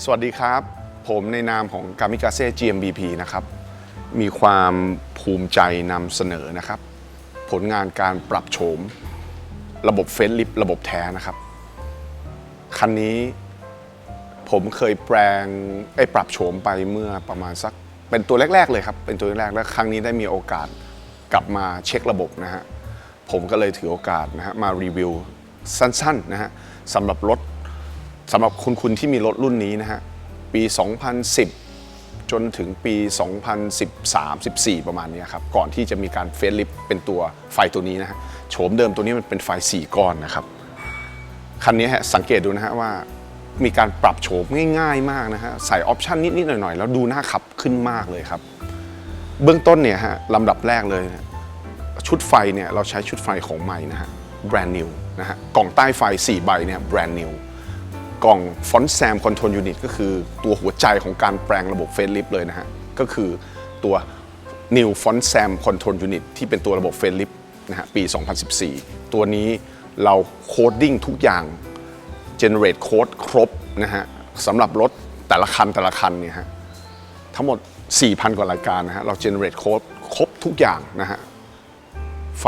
สวัสดีครับ ผมในนามของกามิกาเซ่ GMBP นะครับ มีความภูมิใจนำเสนอนะครับ ผลงานการปรับโฉม ระบบเฟซลิฟระบบแท้นะครับ คันนี้ผมเคยแปลงไอ้ปรับโฉมไปเมื่อประมาณสัก เป็นตัวแรก ๆ เลยครับ เป็นตัวแรกแล้วครั้งนี้ได้มีโอกาสกลับมาเช็คระบบนะฮะผมก็เลยถือโอกาสนะฮะมารีวิวสั้นๆนะฮะสำหรับรถ สำหรับคุณคุณที่มีรถรุ่นนี้นะฮะ ปี 2010 จนถึงปี 2013 14 ประมาณนี้ครับ ก่อนที่จะมีการเฟซลิฟเป็นตัวไฟตัวนี้นะฮะ โฉมเดิมตัวนี้มันเป็นไฟ 4 ก้อนนะครับ คันนี้ฮะสังเกตดูนะฮะว่ามีการปรับโฉมง่าย ๆ มากนะฮะ ใส่ออปชันนิด ๆ หน่อย ๆ แล้วดูน่าขับขึ้นมากเลยครับ เบื้องต้นเนี่ยฮะลำดับแรกเลยนะชุดไฟเนี่ยเราใช้ชุดไฟของใหม่นะฮะแบรนด์นิวนะฮะกล่องใต้ไฟ 4 ใบเนี่ยแบรนด์นิว กล่องฟอนต์แซมคอนโทรลยูนิตก็คือตัวหัวใจของการแปลงระบบเฟซลิฟเลยนะฮะ ก็คือตัว New Font Sam Control Unit ที่เป็นตัวระบบเฟซลิฟนะฮะปี 2014 ตัวนี้เราโคดดิ้งทุกอย่าง generate code ครบนะฮะสำหรับรถแต่ละคันแต่ละคันเนี่ยฮะทั้งหมด 4,000 กว่ารายการนะฮะเรา generate code ครบทุกอย่างนะฮะไฟ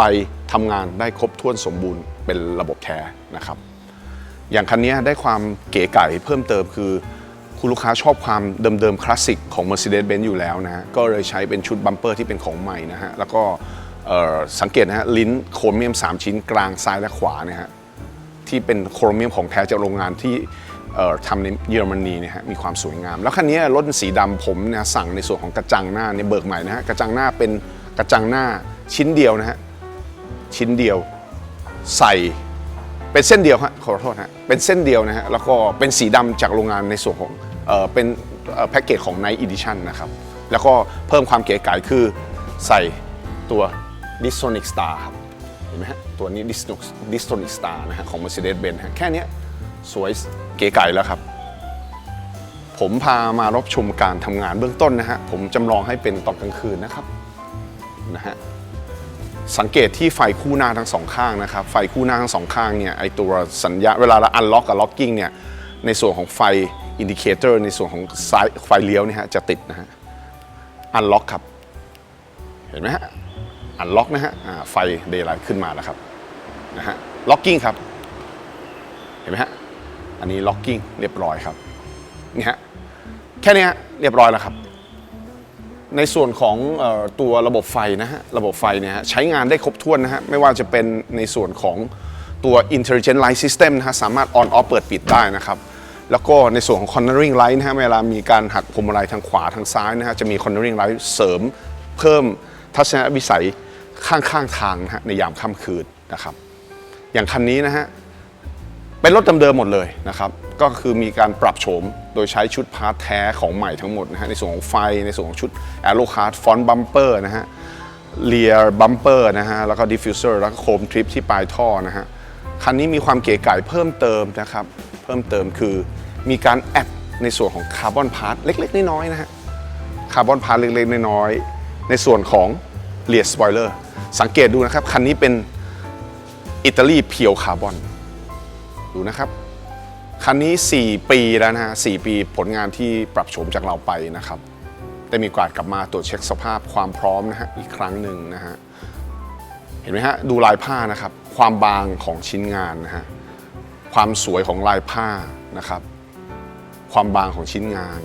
ทำงานได้ครบถ้วนสมบูรณ์เป็นระบบแท้นะครับ อย่างคันนี้ได้ความเก๋ไก่เพิ่มเติมคือ คุณลูกค้าชอบความเดิมๆคลาสสิกของ Mercedes-Benz อยู่แล้วนะก็เลยใช้เป็นชุดบัมเปอร์ที่เป็นของใหม่นะฮะแล้วก็สังเกตนะฮะลิ้นโครเมียม 3 ชิ้นกลางซ้ายและขวาเนี่ยฮะที่เป็นโครเมียมของแท้จากโรงงานที่ทำในเยอรมนีนี่ยฮะมีความสวยงาม แล้วคันนี้รถสีดำผมนี่ยสั่งในส่วนของกระจังหน้าเนี่ยเบิกใหม่นะฮะกระจังหน้าเป็นกระจังหน้าชิ้นเดียวนะฮะชิ้นเดียวใส่ เป็นเส้นเดียวฮะขอโทษฮะเป็นเส้นเดียวนะฮะแล้วก็เป็นสีดำจากโรงงานในส่วนของเออเป็นแพ็กเกจของ Night Edition นะครับ แล้วก็เพิ่มความเก๋ไก๋คือใส่ตัว Distonic Star ครับเห็นไหมฮะตัวนี้ Distonic Distonic Star นะฮะของ Mercedes-Benz ฮะแค่นี้สวยเก๋ไก๋แล้วครับ ผมพามารับชมการทำงานเบื้องต้นนะฮะผมจำลองให้เป็นตอนกลางคืนนะครับนะฮะ สังเกตที่ไฟคู่หน้าทั้งสองข้างนะครับไฟคู่หน้าทั้งสองข้างเนี่ยไอตัวสัญญาเวลาเราอันล็อกกับล็อกกิ้งเนี่ยในส่วนของไฟอินดิเคเตอร์ในส่วนของซ้ายไฟเลี้ยวเนี่ยฮะจะติดนะฮะอันล็อกครับ เห็นไหมฮะอันล็อกนะฮะไฟเดย์ไลท์ขึ้นมาแล้วครับนะฮะล็อกกิ้งครับ เห็นไหมฮะอันนี้ล็อกกิ้งเรียบร้อยครับนี่ฮะแค่นี้เรียบร้อยแล้วครับ ในส่วนของออตัวระบบไฟนะฮะระบบไฟเนี่ยใช้งานได้ครบถ้วนนะฮะไม่ว่าจะเป็นในส่วนของตัว intelligent light system นะฮะสามารถ on off เปิดปิดได้นะครับ แล้วก็ในส่วนของ cornering light นะฮะเวลามีการหักพวงมาลัยทางขวาทางซ้ายนะฮะจะมี cornering light เสริมเพิ่มทัศนวิสัยข้างๆทางนะฮะในยามค่ำคืนนะครับ อย่างคันนี้นะฮะเป็นรถเดิมๆหมดเลยนะครับ ก็คือมีการปรับโฉม โดยใช้ชุดพาร์ทแท้ของใหม่ทั้งหมดนะฮะในส่วนของไฟในส่วนของชุด a e r o c a r d ฟอนต์บัมเปอร์นะฮะเลียร์บัมเปอร์นะฮะแล้วก็ดิฟฟิวเซอร์แล้วก็โคมทริปที่ปลายท่อนะฮะคันนี้มีความเก๋ไก๋เพิ่มเติมนะครับเพิ่มเติมคือมีการแอดในส่วนของคาร์บอนพาร์ทเล็กๆ น้อยๆนะฮะคาร์บอนพาร์ทเล็กๆ น้อยๆในส่วนของเลียร์สปอยเลอร์สังเกตดูนะครับ คันนี้เป็นอิตาลีเพียวคาร์บอน ดูนะครับ คันนี้ 4 ปีแล้วนะฮะ4ปีผลงานที่ปรับโฉมจากเราไปนะครับได้มีโอกาสกลับมาตรวจเช็คสภาพความพร้อมนะฮะอีกครั้งหนึ่งนะฮะเห็นไหมฮะดูลายผ้านะครับความบางของชิ้นงานนะฮะความสวยของลายผ้านะครับ ความบางของชิ้นงาน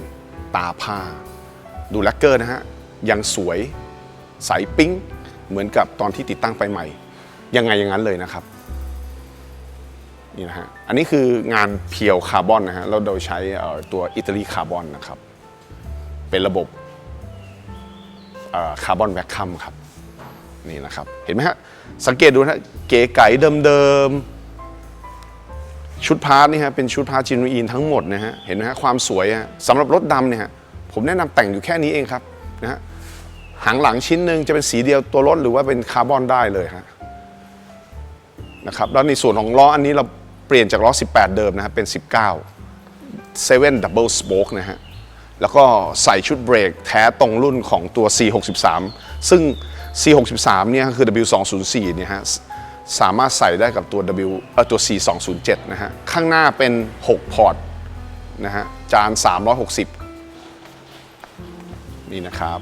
ตาผ้า ดูแลกเกอร์นะฮะยังสวยใสปิ๊งเหมือนกับตอนที่ติดตั้งไปใหม่ ยังไงอย่างนั้นเลยนะครับ นี่นะฮะ อันนี้คืองานเพียวคาร์บอนนะฮะแล้วโดยใช้ตัวอิตาลีคาร์บอนนะครับ เป็นระบบคาร์บอนแวคคัมครับ นี่นะครับ เห็นไหมฮะ สังเกตดูนะเก๋ไก๋เดิมๆ ชุดพาร์ทนี่ฮะ เป็นชุดพาร์ทจินูอินทั้งหมดนะฮะ เห็นไหมฮะ ความสวยฮะสำหรับรถดำเนี่ยฮะ ผมแนะนำแต่งอยู่แค่นี้เองครับนะฮะ หางหลังชิ้นหนึ่งจะเป็นสีเดียวตัวรถหรือว่าเป็นคาร์บอนได้เลยฮะนะครับแล้วในส่วนของล้ออันนี้เรา เปลี่ยนจากล้อ 18 เดิมนะครับเป็น 19 7 Double Spoke นะฮะแล้วก็ใส่ชุดเบรกแท้ตรงรุ่นของตัว C63 ซึ่ง C63 เนี่ยคือ W204 เนี่ยฮะสามารถใส่ได้กับตัว W เอ่อตัว C207 นะฮะข้างหน้าเป็น 6 พอร์ตนะฮะจาน 360 นี่นะครับ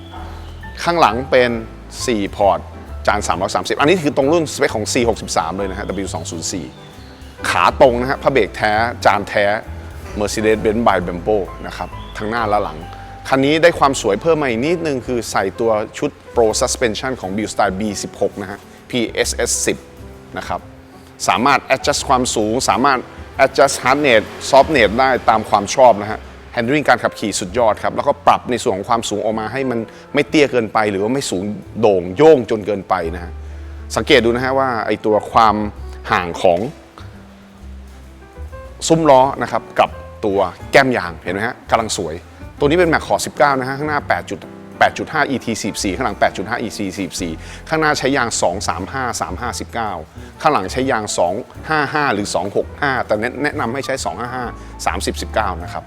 ข้างหลังเป็น 4 พอร์ตจาน 330 อันนี้คือตรงรุ่นสเปคของ C63 เลยนะฮะ W204 ขาตรงนะฮะพระเบรกแท้ จานแท้ Mercedes-Benz by Bempo นะครับทั้งหน้าและหลัง คันนี้ได้ความสวยเพิ่มมาอีกนิดนึง คือใส่ตัวชุด Pro Suspension ของ Build Style B16 นะฮะ PSS 10นะครับสามารถ adjust ความสูง สามารถ adjust hardness softness ได้ตามความชอบนะฮะ handling การขับขี่สุดยอดครับ แล้วก็ปรับในส่วนของความสูงออกมาให้มันไม่เตี้ยเกินไป หรือว่าไม่สูงโด่งโย่งจนเกินไปนะฮะสังเกตดูนะฮะว่าไอตัวความห่างของ ซุ้มล้อนะครับกับตัวแก้มยางเห็นไหมฮะกำลังสวย ตัวนี้เป็นแม็กขอ19 นะฮะข้างหน้า 8 8.5 ET 44ข้างหลัง 8.5 EC 44ข้างหน้าใช้ยาง 235 35 19 ข้างหลังใช้ยาง 255 หรือ 265 แต่แนะแนะนำให้ใช้ 255 30 19 นะครับ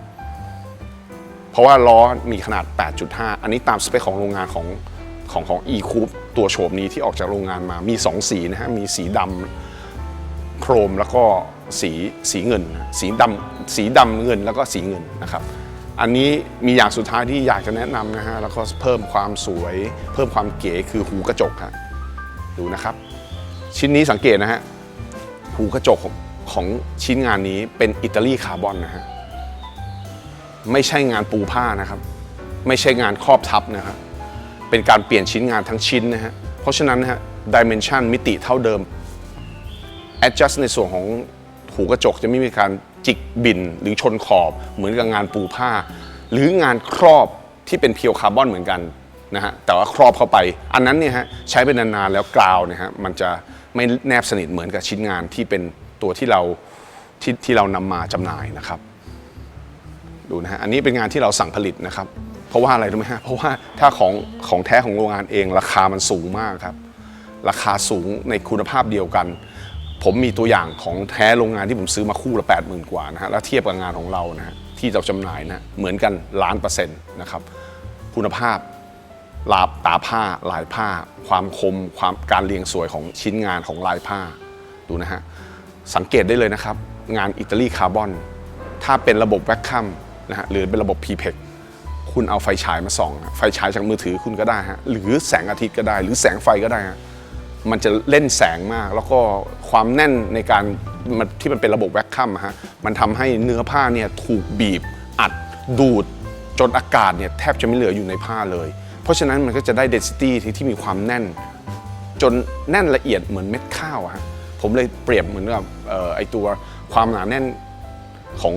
เพราะว่าล้อมีขนาด 8.5 อันนี้ตามสเปคของโรงงานของของของ e c o u p ตัวโฉมนี้ที่ออกจากโรงงานมามี 2 สีนะฮะ มีสีดำโครมแล้วก็ สีสีเงิน สีดำสีดำเงินแล้วก็สีเงินนะครับ อันนี้มีอย่างสุดท้ายที่อยากจะแนะนำนะฮะแล้วก็เพิ่มความสวย เพิ่มความเก๋คือหูกระจกฮะดูนะครับ ชิ้นนี้สังเกตนะฮะหูกระจกของของชิ้นงานนี้เป็นอิตาลีคาร์บอนนะฮะไม่ใช่งานปูผ้านะครับ ไม่ใช่งานครอบทับนะครับเป็นการเปลี่ยนชิ้นงานทั้งชิ้นนะฮะเพราะฉะนั้นนะฮะดิเมนชันมิติเท่าเดิม adjust ในส่วนของ หูกระจกจะไม่มีการจิกบินหรือชนขอบเหมือนกับงานปูผ้า หรืองานครอบที่เป็นเพียวคาร์บอนเหมือนกันนะฮะแต่ว่าครอบเข้าไป อันนั้นเนี่ยฮะใช้ไปนานๆแล้วกราวเนี่ยฮะมันจะไม่แนบสนิทเหมือนกับชิ้นงานที่เป็นตัวที่เราที่ที่เรานำมาจำหน่ายนะครับ ดูนะฮะอันนี้เป็นงานที่เราสั่งผลิตนะครับ เพราะว่าอะไรรู้ไหมฮะเพราะว่าถ้าของของแท้ของโรงงานเองราคามันสูงมากครับ ราคาสูงในคุณภาพเดียวกัน ผมมีตัวอย่างของแท้โรงงานที่ผมซื้อมาคู่ละ 8 0,000 กว่านะฮะแล้วเทียบกับงานของเรานะฮะที่เราจำหน่ายนะเหมือนกันล้านเปอร์เซ็นต์นะครับคุณภาพลาบตาผ้าลายผ้า ความคมความการเรียงสวยของชิ้นงานของลายผ้าดูนะฮะสังเกตได้เลยนะครับ งานอิตาลีคาร์บอนถ้าเป็นระบบแวคคัมนะฮะหรือเป็นระบบ p p e c คุณเอาไฟฉายมาส่อง ไฟฉายจากมือถือคุณก็ได้ฮะหรือแสงอาทิตย์ก็ได้ หรือแสงไฟก็ได้ฮะ มันจะเล่นแสงมาก แล้วก็ความแน่นในการมันที่มันเป็นระบบแวคคัมฮะมันทำให้เนื้อผ้าเนี่ยถูกบีบ อัดดูด จนอากาศเนี่ยแทบจะไม่เหลืออยู่ในผ้าเลย เพราะฉะนั้นมันก็จะได้ density ที่ที่มีความแน่น จนแน่นละเอียดเหมือนเม็ดข้าวอะฮะผมเลยเปรียบเหมือนกับเอ่อไอตัวความหนาแน่นของ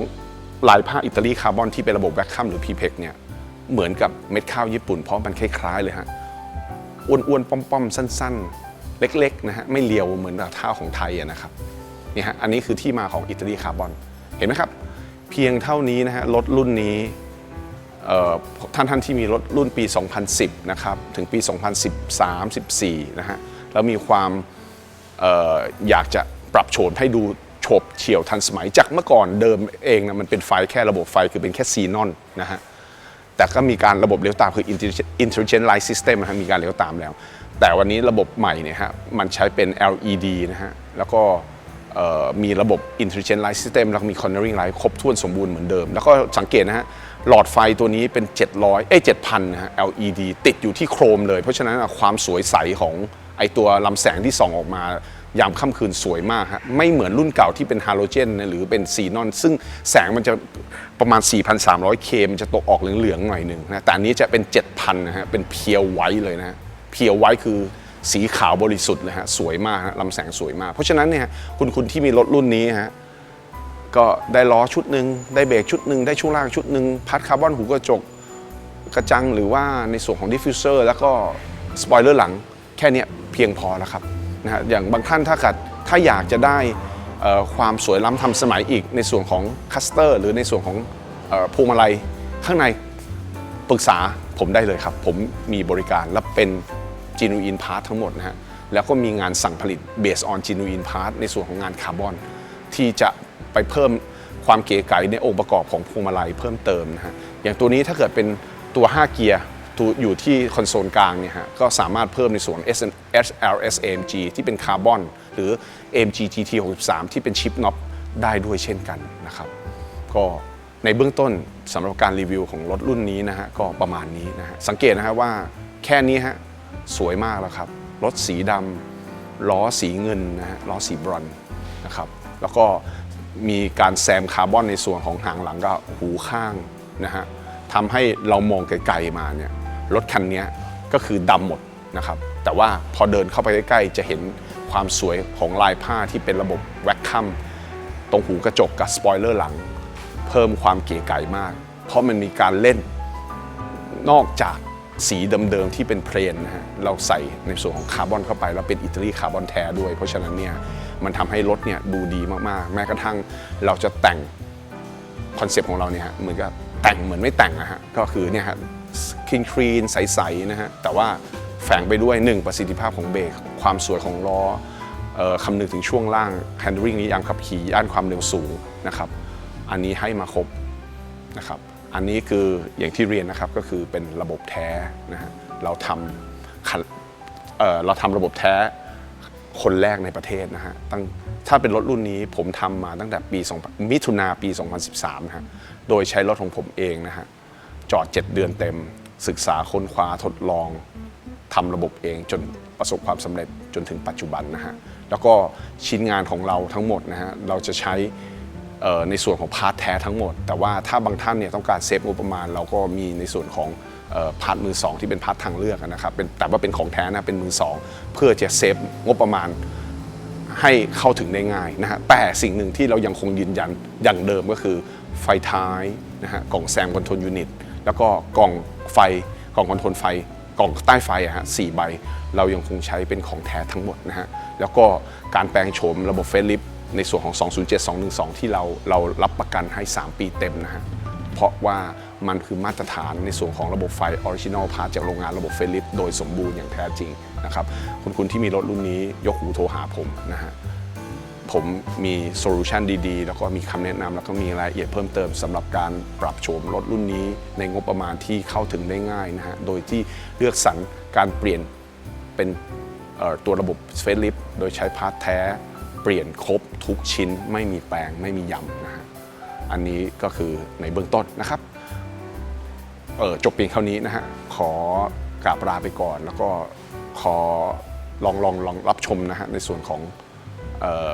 ลายผ้าอิตาลีคาร์บอนที่เป็นระบบแวคคัมหรือ p p e c เนี่ยเหมือนกับเม็ดข้าวญี่ปุ่นเพราะมันคล้ายๆเลยฮะอ้วนๆป้อมๆสั้น ๆ เล็กๆนะฮะไม่เลียวเหมือนกับข้าของไทยนะครับนี่ฮะอันนี้คือที่มาของอิตาลีคาร์บอนเห็นไหมครับ เพียงเท่านี้นะฮะรถรุ่นนี้ท่านท่านที่มีรถรุ่นปี 2010 นะครับ ถึงปี 2013 14 นะฮะ แล้วมีความอออยากจะปรับโฉมให้ดูโฉบเฉี่ยวทันสมัยจากเมื่อก่อนเดิมเองนะมันเป็นไฟแค่ระบบไฟคือเป็นแค่ซีนอนนะฮะ แต่ก็มีการระบบเลี้ยวตามคือ Intelligent Light System นะฮะมีการเลี้ยวตามแล้ว แต่วันนี้ระบบใหม่เนี่ยฮะมันใช้เป็น LED นะฮะแล้วก็มีระบบ Intelligent Light System แล้วก็มี Cornering Light ครบถ้วนสมบูรณ์เหมือนเดิม แล้วก็สังเกตนะฮะหลอดไฟตัวนี้เป็น 700 เอ้ย 7,000 นะฮะ LED ติดอยู่ที่โครมเลย เพราะฉะนั้นความสวยใสของไอตัวลำแสงที่ส่องออกมายามค่ำคืนสวยมากฮะไม่เหมือนรุ่นเก่าที่เป็นฮาโลเจนหรือเป็นซีนอน ซึ่งแสงมันจะประมาณ 4,300เคมันจะตกออกเหลืองๆหน่อยหนึ่งนะแต่อันนี้จะเป็น 7,000 นะฮะเป็นเพียวไว้เลยนะฮะ เพียวไว้คือสีขาวบริสุทธิ์เลยฮะสวยมากฮะลำแสงสวยมาก เพราะฉะนั้นเนี่ยคุณคุณที่มีรถรุ่นนี้ฮะก็ได้ล้อชุดหนึ่งได้เบรกชุดหนึ่งได้ช่วงล่างชุดหนึ่งพัดคาร์บอนหูกระจกกระจังหรือว่าในส่วนของดิฟฟิวเซอร์แล้วก็สปอยเลอร์หลังแค่เนี้ยเพียงพอแล้วครับนะฮะอย่างบางท่านถ้ากิดถ้าอยากจะได้ความสวยล้ำทำสมัยอีกในส่วนของคัสเตอร์ หรือในส่วนของพวงมาลัยข้างในปรึกษาผมได้เลยครับ ผมมีบริการและเป็น genuine part ทั้งหมดนะฮะแล้วก็มีงานสั่งผลิต based on genuine part ในส่วนของงานคาร์บอน ที่จะไปเพิ่มความเก๋ไก๋ในองค์ประกอบของพวงมาลัยเพิ่มเติมนะฮะอย่างตัวนี้ถ้าเกิดเป็นตัว 5 เกียร์ตัวอยู่ที่คอนโซลกลางเนี่ยฮะก็สามารถเพิ่มในส่วน SLS AMG ที่เป็นคาร์บอนหรือ AMG GT 63ที่เป็นชิปน็อปได้ด้วยเช่นกันนะครับ ก็ในเบื้องต้นสำหรับการรีวิวของรถรุ่นนี้นะฮะก็ประมาณนี้นะฮะสังเกตนะฮะว่าแค่นี้ฮะ สวยมากแล้วครับ รถสีดำล้อสีเงินนะฮะล้อสีบรอนนะครับ แล้วก็มีการแซมคาร์บอนในส่วนของหางหลังก็หูข้างนะฮะทำให้เรามองไกลๆมาเนี่ยรถคันนี้ก็คือดำหมดนะครับ แต่ว่าพอเดินเข้าไปใกล้ๆ จะเห็นความสวยของลายผ้าที่เป็นระบบแว็กคัมตรงหูกระจกกับสปอยเลอร์หลัง เพิ่มความเก๋ไก๋มาก เพราะมันมีการเล่นนอกจาก สีเดิมๆที่เป็นเพลนนะฮะเราใส่ในส่วนของคาร์บอนเข้าไป แล้วเป็นอิตาลีคาร์บอนแท้ด้วย เพราะฉะนั้นเนี่ยมันทำให้รถเนี่ยดูดีมากๆ แม้กระทั่งเราจะแต่งคอนเซปต์ของเราเนี่ยฮะเหมือนกับแต่งเหมือนไม่แต่งนะฮะก็คือเนี่ยฮะคลีนคลีนใสๆนะฮะแต่ว่าแฝงไปด้วย 1 ประสิทธิภาพของเบรกความสวยของล้อเอ่อคำนึงถึงช่วงล่าง handling นี้ยามขับขี่ย่านความเร็วสูงนะครับ อันนี้ให้มาครบนะครับ อันนี้คืออย่างที่เรียนนะครับก็คือเป็นระบบแท้นะฮะเราทำเเราทำระบบแท้คนแรกในประเทศนะฮะตั้งถ้าเป็นรถรุ่นนี้ผมทำมาตั้งแต่ปี2มิถุนาปี 2013นะฮะโดยใช้รถของผมเองนะฮะจอด 7 เดือนเต็ม ศึกษาค้นคว้าทดลองทำระบบเองจนประสบความสำเร็จจนถึงปัจจุบันนะฮะแล้วก็ชิ้นงานของเราทั้งหมดนะฮะเราจะใช้ ในส่วนของพาร์ทแท้ทั้งหมด แต่ว่าถ้าบางท่านเนี่ยต้องการเซฟงบประมาณ เราก็มีในส่วนของพาร์ทมือสองที่เป็นพาร์ททางเลือกนะครับเป็นแต่ว่าเป็นของแท้นะเป็นมือสองเพื่อจะเซฟงบประมาณให้เข้าถึงได้ง่ายนะฮะแต่สิ่งหนึ่งที่เรายังคงยืนยันอย่างเดิมก็คือไฟท้ายนะฮะกล่องแซมคอนโทรลยูนิตแล้วก็กล่องไฟกล่องคอนโทรลไฟกล่องใต้ไฟอะฮะสี่ใบ เรายังคงใช้เป็นของแท้ทั้งหมดนะฮะแล้วก็การแปลงโฉมระบบเฟซลิฟ ในส่วนของ 207 212 ที่เราเรารับประกันให้ 3 ปีเต็มนะฮะ เพราะว่ามันคือมาตรฐานในส่วนของระบบไฟออริจินอลพาจากโรงงานระบบเฟลิปโดยสมบูรณ์อย่างแท้จริงนะครับคุณคุณที่มีรถรุ่นนี้ยกหูโทรหาผมนะฮะผมมีโซลูชันดีๆ แล้วก็มีคำแนะนำแล้วก็มีรายละเอียดเพิ่มเติมสำหรับการปรับโฉมรถรุ่นนี้ ในงบประมาณที่เข้าถึงได้ง่ายนะฮะ โดยที่เลือกสรรการเปลี่ยนเป็นตัวระบบเฟลิฟโดยใช้พาร์ทแท้ เปลี่ยนครบทุกชิ้นไม่มีแปลงไม่มีย้ำนะฮะอันนี้ก็คือในเบื้องต้นนะครับเออจบเพียงเท่านี้นะฮะขอกราบลาไปก่อน แล้วก็ขอลองลองลองรับชมนะฮะในส่วนของออ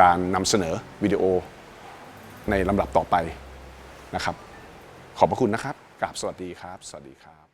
การนำเสนอวิดีโอในลำดับต่อไปนะครับ ขอบพระคุณนะครับกราบสวัสดีครับ สวัสดีครับ